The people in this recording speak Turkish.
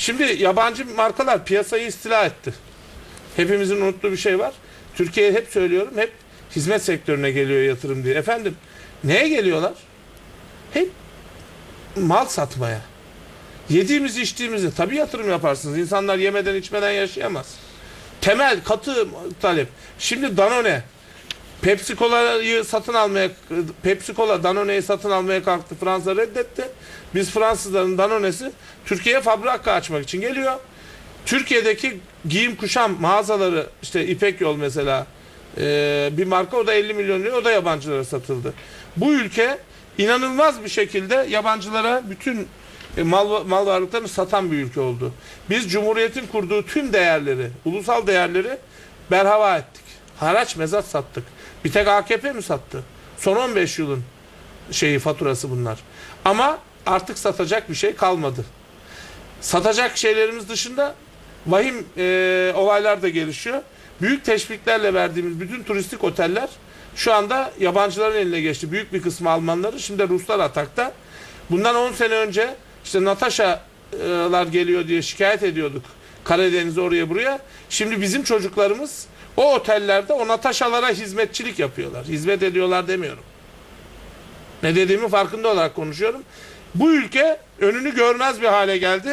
Şimdi yabancı markalar piyasayı istila etti. Hepimizin unuttuğu bir şey var. Türkiye'ye hep söylüyorum, hep hizmet sektörüne geliyor yatırım diye. Efendim, neye geliyorlar? Hep mal satmaya. Yediğimizi içtiğimizi tabii yatırım yaparsınız. İnsanlar yemeden içmeden yaşayamaz. Temel, katı talep. Şimdi Danone, Pepsi Cola'yı satın almaya Pepsi Cola Danone'yi satın almaya kalktı. Fransa reddetti. Biz Fransızların Danone'si Türkiye'ye fabrika açmak için geliyor. Türkiye'deki giyim kuşam mağazaları işte İpek Yol mesela e, bir marka o da 50 milyon lira o da yabancılara satıldı. Bu ülke inanılmaz bir şekilde yabancılara bütün e, mal, mal varlıklarını satan bir ülke oldu. Biz Cumhuriyet'in kurduğu tüm değerleri, ulusal değerleri berhava ettik. Haraç mezat sattık. Bir tek AKP mi sattı? Son 15 yılın şeyi faturası bunlar. Ama artık satacak bir şey kalmadı. Satacak şeylerimiz dışında vahim e, olaylar da gelişiyor. Büyük teşviklerle verdiğimiz bütün turistik oteller şu anda yabancıların eline geçti. Büyük bir kısmı Almanları. Şimdi Ruslar atakta. Bundan 10 sene önce işte Natasha'lar geliyor diye şikayet ediyorduk. Karadeniz'e oraya buraya. Şimdi bizim çocuklarımız o otellerde o Natasha'lara hizmetçilik yapıyorlar. Hizmet ediyorlar demiyorum. Ne dediğimi farkında olarak konuşuyorum. Bu ülke önünü görmez bir hale geldi.